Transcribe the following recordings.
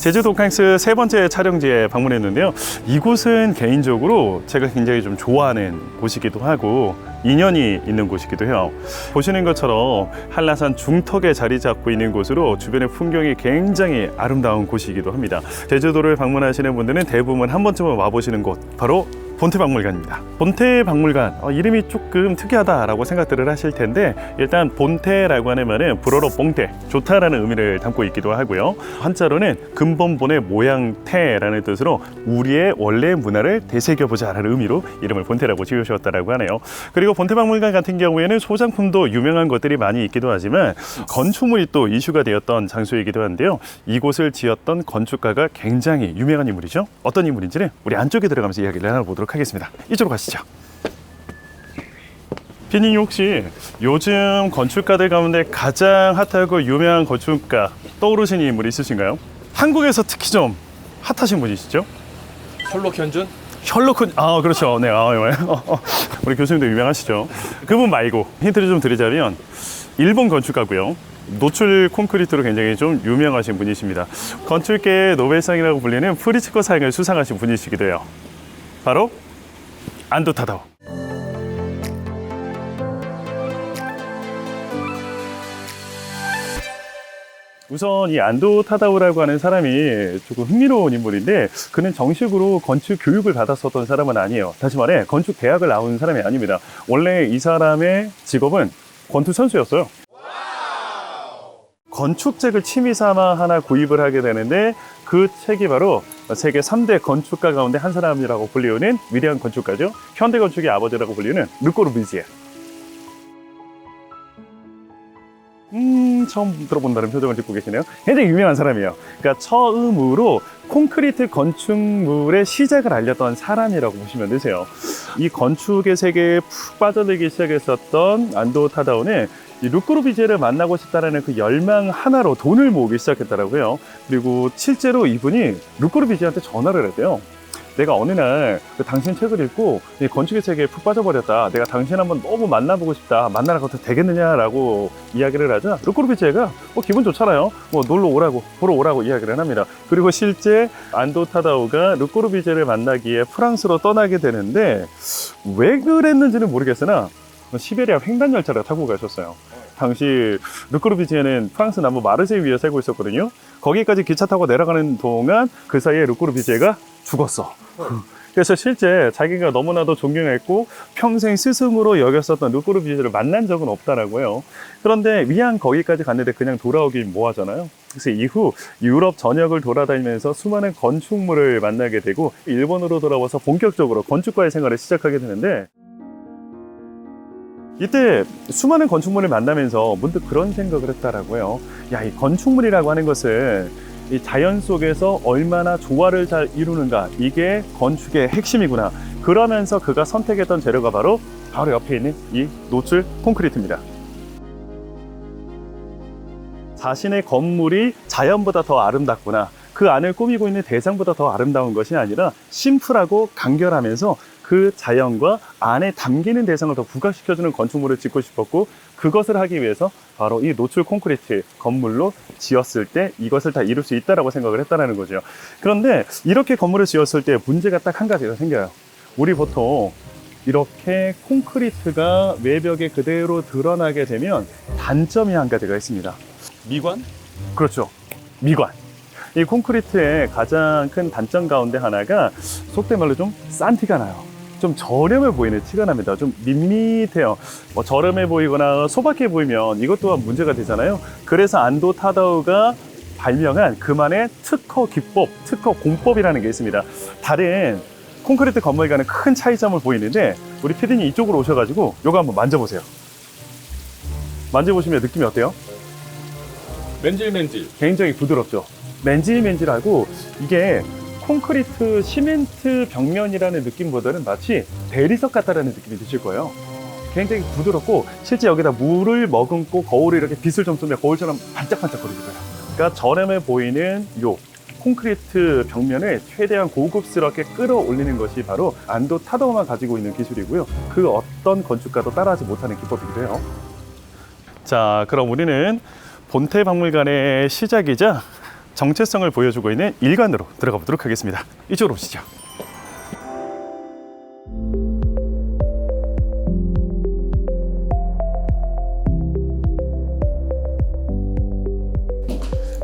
제주도 캉스 세 번째 촬영지에 방문했는데요. 이곳은 개인적으로 제가 굉장히 좀 좋아하는 곳이기도 하고 인연이 있는 곳이기도 해요. 보시는 것처럼 한라산 중턱에 자리 잡고 있는 곳으로 주변의 풍경이 굉장히 아름다운 곳이기도 합니다. 제주도를 방문하시는 분들은 대부분 한 번쯤은 와보시는 곳 바로 본태 박물관입니다. 본태 박물관 어, 이름이 조금 특이하다라고 생각들을 하실 텐데 일단 본태라고 하는 말은 불어로 뽕태 좋다라는 의미를 담고 있기도 하고요. 한자로는 근본본의 모양태라는 뜻으로 우리의 원래 문화를 되새겨보자라는 의미로 이름을 본태라고 지으셨다라고 하네요. 그리고 본태 박물관 같은 경우에는 소장품도 유명한 것들이 많이 있기도 하지만 건축물이 또 이슈가 되었던 장소이기도 한데요. 이곳을 지었던 건축가가 굉장히 유명한 인물이죠. 어떤 인물인지는 우리 안쪽에 들어가면서 이야기를 나눠보도록 하겠습니다. 이쪽으로 가시죠. 피디님 혹시 요즘 건축가들 가운데 가장 핫하고 유명한 건축가 떠오르시는 인물 있으신가요? 한국에서 특히 좀 핫하신 분이시죠? 셜록 현준? 셜록 홈, 아 그렇죠, 네, 아, 예. 어, 어. 우리 교수님도 유명하시죠. 그분 말고 힌트를 좀 드리자면 일본 건축가고요. 노출 콘크리트로 굉장히 좀 유명하신 분이십니다. 건축계의 노벨상이라고 불리는 프리츠커 상을 수상하신 분이시기도 해요. 바로 안도 타다오. 우선 이 안도 타다오라고 하는 사람이 조금 흥미로운 인물인데 그는 정식으로 건축 교육을 받았었던 사람은 아니에요. 다시 말해 건축 대학을 나온 사람이 아닙니다. 원래 이 사람의 직업은 권투 선수였어요. 건축책을 취미 삼아 하나 구입을 하게 되는데 그 책이 바로 세계 3대 건축가 가운데 한 사람이라고 불리우는 위대한 건축가죠. 현대 건축의 아버지라고 불리는 르꼬르비지에. 음, 처음 들어본다는 표정을 짓고 계시네요. 굉장히 유명한 사람이에요. 그러니까 처음으로 콘크리트 건축물의 시작을 알렸던 사람이라고 보시면 되세요. 이 건축의 세계에 푹 빠져들기 시작했었던 안도 타다오는 이 루크루비제를 만나고 싶다라는 그 열망 하나로 돈을 모으기 시작했더라고요. 그리고 실제로 이분이 루크루비제한테 전화를 했대요. 내가 어느 날 그 당신 책을 읽고 이 건축의 세계에 푹 빠져버렸다. 내가 당신 한번 너무 만나보고 싶다. 만나러 가도 되겠느냐라고 이야기를 하자 루크루비제가 어, 기분 좋잖아요. 뭐 놀러 오라고 보러 오라고 이야기를 합니다. 그리고 실제 안도 타다오가 루크루비제를 만나기에 프랑스로 떠나게 되는데 왜 그랬는지는 모르겠으나 시베리아 횡단 열차를 타고 가셨어요. 당시 르크루비지에는 프랑스 남부 마르세유 위에 살고 있었거든요. 거기까지 기차 타고 내려가는 동안 그 사이에 르크루비제가 죽었어. 그래서 실제 자기가 너무나도 존경했고 평생 스승으로 여겼었던 르크루비제를 만난 적은 없다라고 해요. 그런데 위안 거기까지 갔는데 그냥 돌아오긴 뭐하잖아요. 그래서 이후 유럽 전역을 돌아다니면서 수많은 건축물을 만나게 되고 일본으로 돌아와서 본격적으로 건축가의 생활을 시작하게 되는데 이때 수많은 건축물을 만나면서 문득 그런 생각을 했다라고 해요. 야, 이 건축물이라고 하는 것은 이 자연 속에서 얼마나 조화를 잘 이루는가. 이게 건축의 핵심이구나. 그러면서 그가 선택했던 재료가 바로 바로 옆에 있는 이 노출 콘크리트입니다. 자신의 건물이 자연보다 더 아름답구나. 그 안을 꾸미고 있는 대상보다 더 아름다운 것이 아니라 심플하고 간결하면서 그 자연과 안에 담기는 대상을 더 부각시켜주는 건축물을 짓고 싶었고 그것을 하기 위해서 바로 이 노출 콘크리트 건물로 지었을 때 이것을 다 이룰 수 있다라고 생각을 했다는 거죠. 그런데 이렇게 건물을 지었을 때 문제가 딱 한 가지가 생겨요. 우리 보통 이렇게 콘크리트가 외벽에 그대로 드러나게 되면 단점이 한 가지가 있습니다. 미관? 그렇죠. 미관. 이 콘크리트의 가장 큰 단점 가운데 하나가 속된 말로 좀 싼 티가 나요. 좀 저렴해 보이는 티가 납니다. 좀 밋밋해요. 뭐 저렴해 보이거나 소박해 보이면 이것 또한 문제가 되잖아요. 그래서 안도 타다우가 발명한 그만의 특허 기법, 특허 공법이라는 게 있습니다. 다른 콘크리트 건물과는 큰 차이점을 보이는데 우리 피디님 이쪽으로 오셔가지고 이거 한번 만져보세요. 만져보시면 느낌이 어때요? 맨질맨질. 굉장히 부드럽죠. 맨질맨질하고 이게 콘크리트 시멘트 벽면이라는 느낌보다는 마치 대리석 같다라는 느낌이 드실 거예요. 굉장히 부드럽고 실제 여기다 물을 머금고 거울을 이렇게 빛을 좀 쏘면 거울처럼 반짝반짝거리고요. 그러니까 저렴해 보이는 요 콘크리트 벽면을 최대한 고급스럽게 끌어올리는 것이 바로 안도 타더만 가지고 있는 기술이고요. 그 어떤 건축가도 따라하지 못하는 기법이기도 해요. 자, 그럼 우리는 본태 박물관의 시작이자 정체성을 보여주고 있는 일관으로 들어가 보도록 하겠습니다. 이쪽으로 오시죠.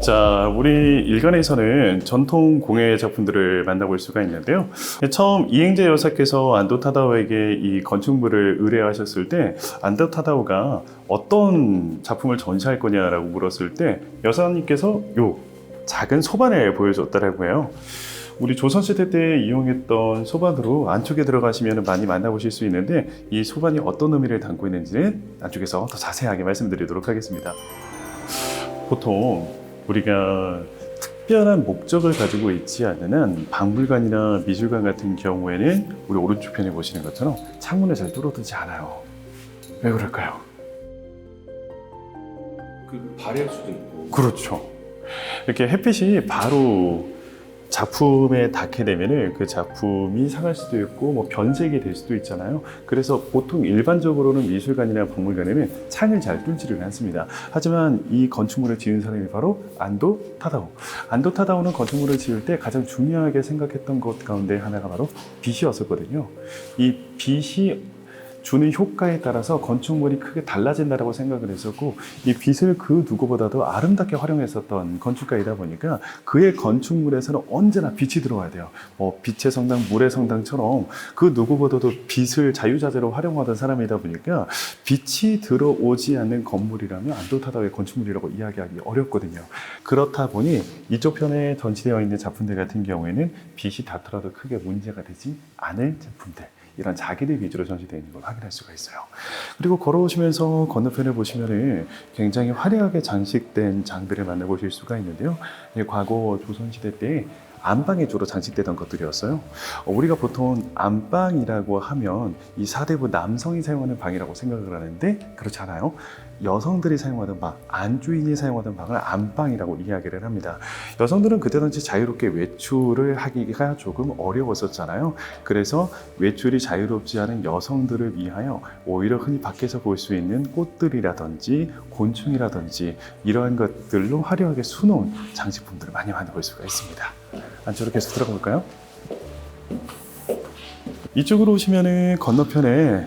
자, 우리 일간에서는 전통 공예 작품들을 만나볼 수가 있는데요. 처음 이행제 여사께서 안도 타다오에게 이 건축물을 의뢰하셨을 때 안도 타다오가 어떤 작품을 전시할 거냐라고 물었을 때 여사님께서 요 작은 소반을 보여줬더라고요. 해요. 우리 조선시대 때 이용했던 소반으로 안쪽에 들어가시면 많이 만나보실 수 있는데 이 소반이 어떤 의미를 담고 있는지는 안쪽에서 더 자세하게 말씀드리도록 하겠습니다. 보통 우리가 특별한 목적을 가지고 있지 않는 한 박물관이나 미술관 같은 경우에는 우리 오른쪽 편에 보시는 것처럼 창문을 잘 뚫어두지 않아요. 왜 그럴까요? 그 발열 수도 있고. 그렇죠. 이렇게 햇빛이 바로 작품에 닿게 되면은 그 작품이 상할 수도 있고 뭐 변색이 될 수도 있잖아요. 그래서 보통 일반적으로는 미술관이나 박물관에는 창을 잘 뚫지를 않습니다. 하지만 이 건축물을 지은 사람이 바로 안도 타다오. 안도 타다오는 건축물을 지을 때 가장 중요하게 생각했던 것 가운데 하나가 바로 빛이었었거든요. 이 빛이 주는 효과에 따라서 건축물이 크게 달라진다라고 생각을 했었고 이 빛을 그 누구보다도 아름답게 활용했었던 건축가이다 보니까 그의 건축물에서는 언제나 빛이 들어와야 돼요. 뭐 빛의 성당, 물의 성당처럼 그 누구보다도 빛을 자유자재로 활용하던 사람이다 보니까 빛이 들어오지 않는 건물이라면 안도타다의 건축물이라고 이야기하기 어렵거든요. 그렇다 보니 이쪽 편에 전시되어 있는 작품들 같은 경우에는 빛이 닿더라도 크게 문제가 되지 않을 작품들. 이런 자기들 위주로 전시되어 있는 걸 확인할 수가 있어요. 그리고 걸어오시면서 건너편에 보시면은 굉장히 화려하게 장식된 장들을 만나보실 수가 있는데요. 이 과거 조선시대 때 안방에 주로 장식되던 것들이었어요. 어, 우리가 보통 안방이라고 하면 이 사대부 남성이 사용하는 방이라고 생각을 하는데 그렇지 않아요. 여성들이 사용하던 방, 안주인이 사용하던 방을 안방이라고 이야기를 합니다. 여성들은 그때 당시 자유롭게 외출을 하기가 조금 어려웠었잖아요. 그래서 외출이 자유롭지 않은 여성들을 위하여 오히려 흔히 밖에서 볼 수 있는 꽃들이라든지 곤충이라든지 이러한 것들로 화려하게 수놓은 장식품들을 많이 만나볼 수가 있습니다. 안쪽으로 계속 들어가 볼까요? 이쪽으로 오시면은 건너편에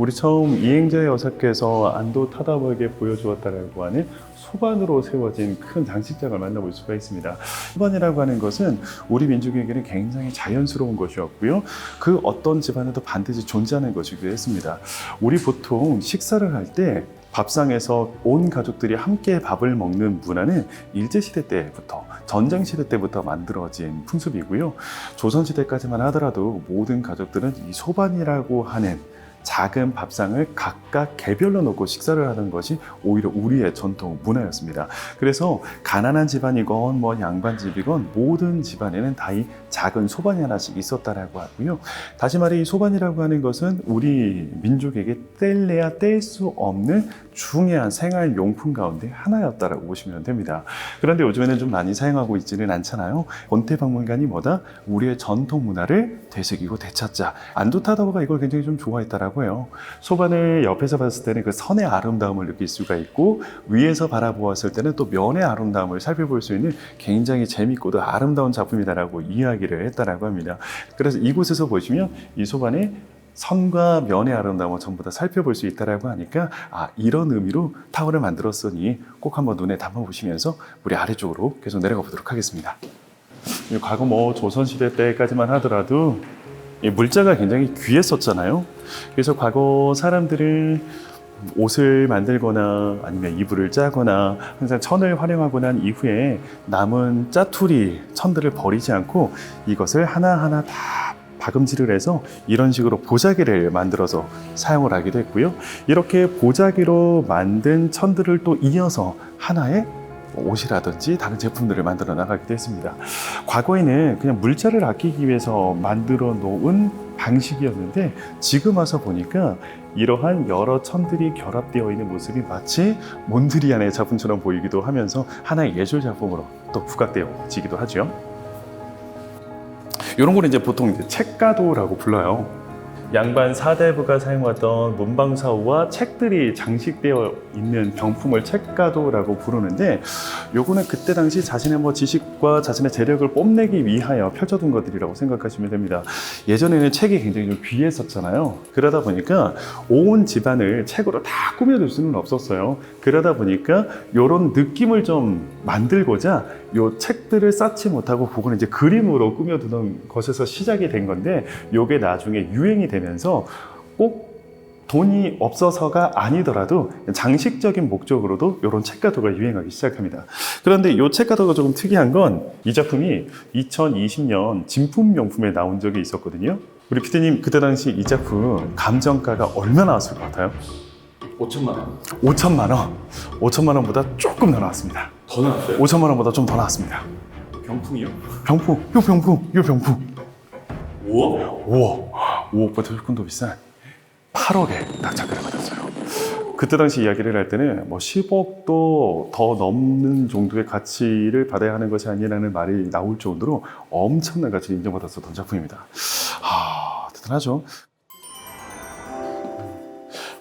우리 처음 이행자 여사께서 안도 타다보에게 보여주었다라고 하는 소반으로 세워진 큰 장식장을 만나볼 수가 있습니다. 소반이라고 하는 것은 우리 민족에게는 굉장히 자연스러운 것이었고요. 그 어떤 집안에도 반드시 존재하는 것이기도 했습니다. 우리 보통 식사를 할때 밥상에서 온 가족들이 함께 밥을 먹는 문화는 일제시대 때부터 전쟁시대 때부터 만들어진 풍습이고요. 조선시대까지만 하더라도 모든 가족들은 이 소반이라고 하는 작은 밥상을 각각 개별로 놓고 식사를 하는 것이 오히려 우리의 전통 문화였습니다. 그래서 가난한 집안이건 뭐 양반집이건 모든 집안에는 다 이 작은 소반이 하나씩 있었다라고 하고요. 다시 말해 이 소반이라고 하는 것은 우리 민족에게 뗄래야 뗄 수 없는 중요한 생활 용품 가운데 하나였다라고 보시면 됩니다. 그런데 요즘에는 좀 많이 사용하고 있지는 않잖아요. 본태 박물관이 뭐다? 우리의 전통 문화를 되새기고 되찾자. 안도타다오가 이걸 굉장히 좀 좋아했다라고 해요. 소반을 옆에서 봤을 때는 그 선의 아름다움을 느낄 수가 있고 위에서 바라보았을 때는 또 면의 아름다움을 살펴볼 수 있는 굉장히 재밌고도 아름다운 작품이다라고 이야기를 했다라고 합니다. 그래서 이곳에서 보시면 이 소반에 선과 면의 아름다움을 전부 다 살펴볼 수 있다라고 하니까 아 이런 의미로 타워를 만들었으니 꼭 한번 눈에 담아 보시면서 우리 아래쪽으로 계속 내려가 보도록 하겠습니다. 이 과거 뭐 조선시대 때까지만 하더라도 이 물자가 굉장히 귀했었잖아요. 그래서 과거 사람들은 옷을 만들거나 아니면 이불을 짜거나 항상 천을 활용하고 난 이후에 남은 짜투리 천들을 버리지 않고 이것을 하나하나 다 박음질을 해서 이런 식으로 보자기를 만들어서 사용을 하기도 했고요. 이렇게 보자기로 만든 천들을 또 이어서 하나의 옷이라든지 다른 제품들을 만들어 나가기도 했습니다. 과거에는 그냥 물자를 아끼기 위해서 만들어 놓은 방식이었는데 지금 와서 보니까 이러한 여러 천들이 결합되어 있는 모습이 마치 몬드리안의 작품처럼 보이기도 하면서 하나의 예술 작품으로 또 부각되어지기도 하죠. 이런 거는 이제 보통 이제 책가도라고 불러요. 양반 사대부가 사용하던 문방사우와 책들이 장식되어 있는 병품을 책가도라고 부르는데 요거는 그때 당시 자신의 뭐 지식과 자신의 재력을 뽐내기 위하여 펼쳐둔 것들이라고 생각하시면 됩니다. 예전에는 책이 굉장히 좀 귀했었잖아요. 그러다 보니까 온 집안을 책으로 다 꾸며둘 수는 없었어요. 그러다 보니까 이런 느낌을 좀 만들고자 요 책들을 쌓지 못하고 그거는 이제 그림으로 꾸며두는 것에서 시작이 된 건데 요게 나중에 유행이 되면서 꼭 돈이 없어서가 아니더라도 장식적인 목적으로도 이런 책가도가 유행하기 시작합니다. 그런데 이 책가도가 조금 특이한 건 이 작품이 2020년 진품 명품에 나온 적이 있었거든요. 우리 피디님 그때 당시 이 작품 감정가가 얼마 나왔을 것 같아요? 5천만 원. 5천만 원. 5천만 원보다 조금 더 나왔습니다. 더 나왔어요? 5천만 원보다 좀 더 나왔습니다. 병풍이요? 병품, 요 병품, 요 병품. 5억? 5억. 5억보다 조금 더 비싼 8억에 딱 작가를 받았어요. 그때 당시 이야기를 할 때는 뭐 10억도 더 넘는 정도의 가치를 받아야 하는 것이 아니라는 말이 나올 정도로 엄청난 가치를 인정받았었던 작품입니다. 아, 대단하죠.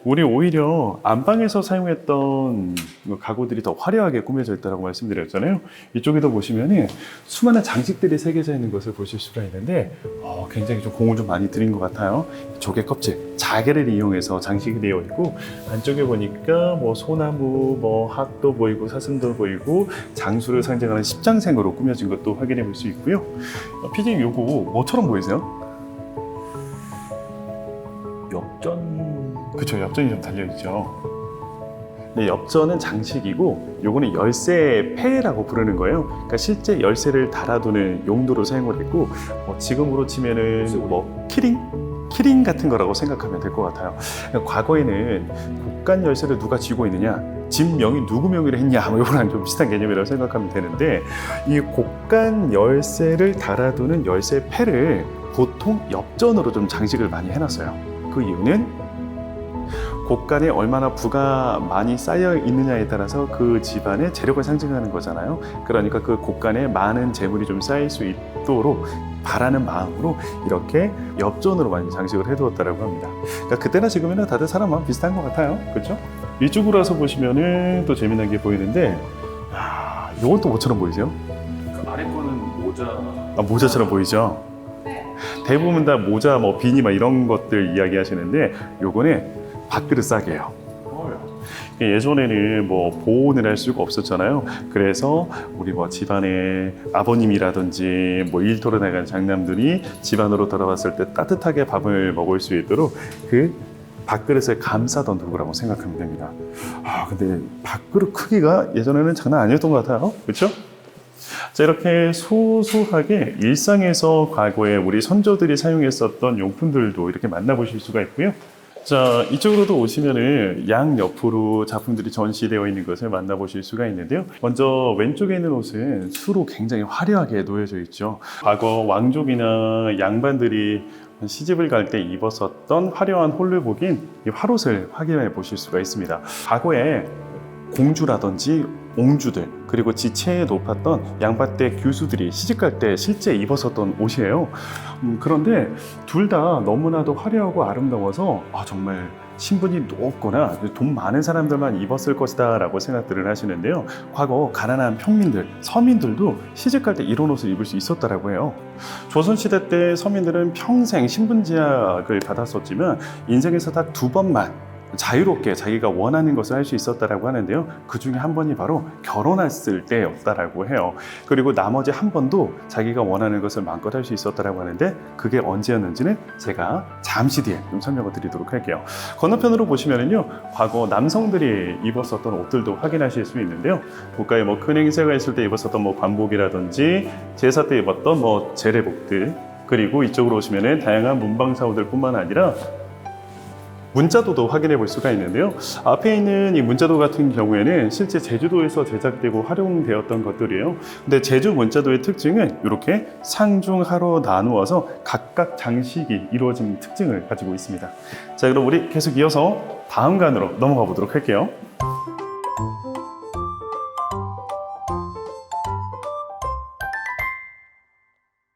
우리 오히려 안방에서 사용했던 가구들이 더 화려하게 꾸며져 있다고 말씀드렸잖아요. 이쪽에도 보시면은 수많은 장식들이 새겨져 있는 것을 보실 수가 있는데 어, 굉장히 좀 공을 좀 많이 들인 것 같아요. 조개 껍질, 자개를 이용해서 장식이 되어 있고 안쪽에 보니까 뭐 소나무, 뭐 학도 보이고 사슴도 보이고 장수를 상징하는 십장생으로 꾸며진 것도 확인해 볼 수 있고요. 어, 피디님 요거 뭐처럼 보이세요? 그쵸 엽전이 좀 달려 있죠. 네, 엽전은 장식이고 요거는 열쇠 폐라고 부르는 거예요. 그러니까 실제 열쇠를 달아두는 용도로 사용을 했고 뭐 지금으로 치면은 뭐 키링? 키링 같은 거라고 생각하면 될 것 같아요. 그러니까 과거에는 국간 열쇠를 누가 쥐고 있느냐 집 명이 누구 명의로 했냐 뭐 이거랑 좀 비슷한 개념이라고 생각하면 되는데 이 곡간 열쇠를 달아두는 열쇠 폐를 보통 엽전으로 좀 장식을 많이 해놨어요. 그 이유는 곳간에 얼마나 부가 많이 쌓여 있느냐에 따라서 그 집안의 재력을 상징하는 거잖아요. 그러니까 그 곳간에 많은 재물이 좀 쌓일 수 있도록 바라는 마음으로 이렇게 엽전으로 많이 장식을 해두었다라고 합니다. 그러니까 그때나 지금이나 다들 사람 마음 비슷한 것 같아요. 그렇죠? 이쪽으로 와서 보시면은 또 재미난 게 보이는데, 야, 이건 또 뭐처럼 보이세요? 그 아래 거는 모자. 아, 모자처럼 보이죠? 대부분 다 모자, 뭐 비니 막 이런 것들 이야기하시는데 요거는 밥그릇 싸개예요. 예전에는 뭐 보온을 할 수가 없었잖아요. 그래서 우리 뭐 집안의 아버님이라든지 뭐 일터로 나간 장남들이 집안으로 돌아왔을 때 따뜻하게 밥을 먹을 수 있도록 그 밥그릇을 감싸던 도구라고 생각하면 됩니다. 아 근데 밥그릇 크기가 예전에는 장난 아니었던 것 같아요. 그렇죠? 자, 이렇게 소소하게 일상에서 과거에 우리 선조들이 사용했었던 용품들도 이렇게 만나보실 수가 있고요. 자, 이쪽으로도 오시면은 양 옆으로 작품들이 전시되어 있는 것을 만나보실 수가 있는데요. 먼저 왼쪽에 있는 옷은 수로 굉장히 화려하게 놓여져 있죠. 과거 왕족이나 양반들이 시집을 갈 때 입었었던 화려한 홀르복인 이 화롯을 확인해 보실 수가 있습니다. 과거에 공주라든지 옹주들 그리고 지체에 높았던 양반때 교수들이 시집갈 때 실제 입었었던 옷이에요. 음, 그런데 둘 다 너무나도 화려하고 아름다워서 아, 정말 신분이 높거나 돈 많은 사람들만 입었을 것이다 라고 생각들을 하시는데요. 과거 가난한 평민들, 서민들도 시집갈 때 이런 옷을 입을 수 있었다라고 해요. 조선시대 때 서민들은 평생 신분제약을 받았었지만 인생에서 딱 두 번만 자유롭게 자기가 원하는 것을 할 수 있었다라고 하는데요. 그 중에 한 번이 바로 결혼했을 때였다라고 해요. 그리고 나머지 한 번도 자기가 원하는 것을 마음껏 할 수 있었다라고 하는데 그게 언제였는지는 제가 잠시 뒤에 좀 설명을 드리도록 할게요. 건너편으로 보시면은요, 과거 남성들이 입었었던 옷들도 확인하실 수 있는데요. 국가에 뭐 큰 행사가 있을 때 입었었던 뭐 관복이라든지 제사 때 입었던 뭐 제례복들 그리고 이쪽으로 오시면은 다양한 문방사호들뿐만 아니라 문자도도 확인해 볼 수가 있는데요. 앞에 있는 이 문자도 같은 경우에는 실제 제주도에서 제작되고 활용되었던 것들이에요. 근데 제주 문자도의 특징은 이렇게 상중하로 나누어서 각각 장식이 이루어진 특징을 가지고 있습니다. 자, 그럼 우리 계속 이어서 다음 간으로 넘어가 보도록 할게요.